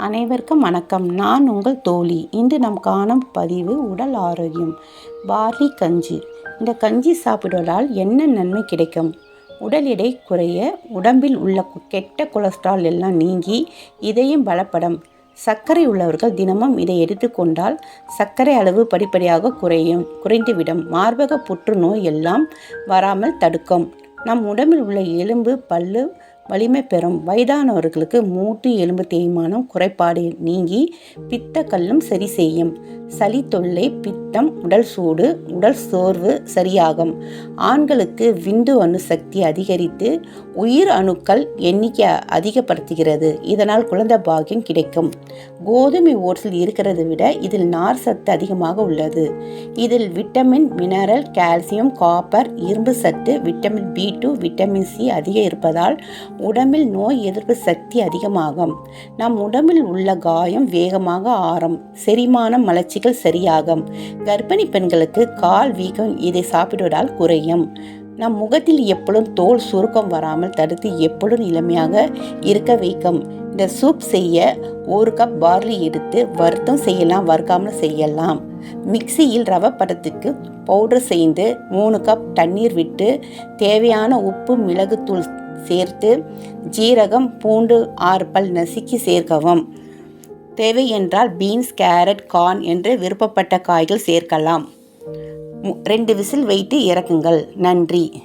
அனைவருக்கும் வணக்கம். நான் உங்கள் தோழி. இன்று நாம் காணும் பதிவு உடல் ஆரோக்கியம். பார்லி கஞ்சி. இந்த கஞ்சி சாப்பிடுவதால் என்ன நன்மை கிடைக்கும்? உடல் எடை குறைய உடம்பில் உள்ள கெட்ட கொலஸ்ட்ரால் எல்லாம் நீங்கி இதயம் பலப்படும். சர்க்கரை உள்ளவர்கள் தினமும் இதை எடுத்துக்கொண்டால் சர்க்கரை அளவு படிப்படியாக குறையும் குறைந்துவிடும். மார்பக புற்றுநோய் எல்லாம் வராமல் தடுக்கும். நம் உடம்பில் உள்ள எலும்பு பல்லு வலிமை பெறும். வயதானவர்களுக்கு மூட்டு எலும்பு தேய்மானம் குறைபாடு நீங்கி பித்த கல்லும் சரி செய்யும். சளி தொல்லை பித்தம் உடல் சூடு உடல் சோர்வு சரியாகும். ஆண்களுக்கு விந்து அணு சக்தி அதிகரித்து உயிர் அணுக்கள் எண்ணிக்கை அதிகப்படுத்துகிறது. இதனால் குழந்தை பாக்கியம் கிடைக்கும். கோதுமை ஓட்ஸில் இருக்கிறதை விட இதில் நார் சத்து அதிகமாக உள்ளது. இதில் விட்டமின் மினரல் கால்சியம் காப்பர் இரும்பு சத்து vitamin B two vitamin C அதிகம் இருப்பதால் உடம்பில் நோய் எதிர்ப்பு சக்தி அதிகமாகும். நம் உடம்பில் உள்ள காயம் வேகமாக ஆறும். செரிமானம் மலர்ச்சிகள் சரியாகும். கர்ப்பிணி பெண்களுக்கு கால் வீக்கம் இதை சாப்பிடுவதால் குறையும். நம் முகத்தில் எப்பொழுதும் தோல் சுருக்கம் வராமல் தடுத்து எப்பொழுதும் இளமையாக இருக்க வைக்கும். இந்த சூப் செய்ய ஒரு கப் பார்லி எடுத்து வறுத்தும் செய்யலாம் வறுக்காமல் செய்யலாம். மிக்சியில் ரவை படத்துக்கு பவுடர் செய்து மூணு கப் தண்ணீர் விட்டு தேவையான உப்பு மிளகுத்தூள் சேர்த்து ஜீரகம் பூண்டு ஆறு பல் நசுக்கி சேர்க்கவும். தேவை என்றால் பீன்ஸ் கேரட் கார்ன் என்று விருப்பப்பட்ட காய்கள் சேர்க்கலாம். ரெண்டு விசில் வைத்து இறக்குங்கள். நன்றி.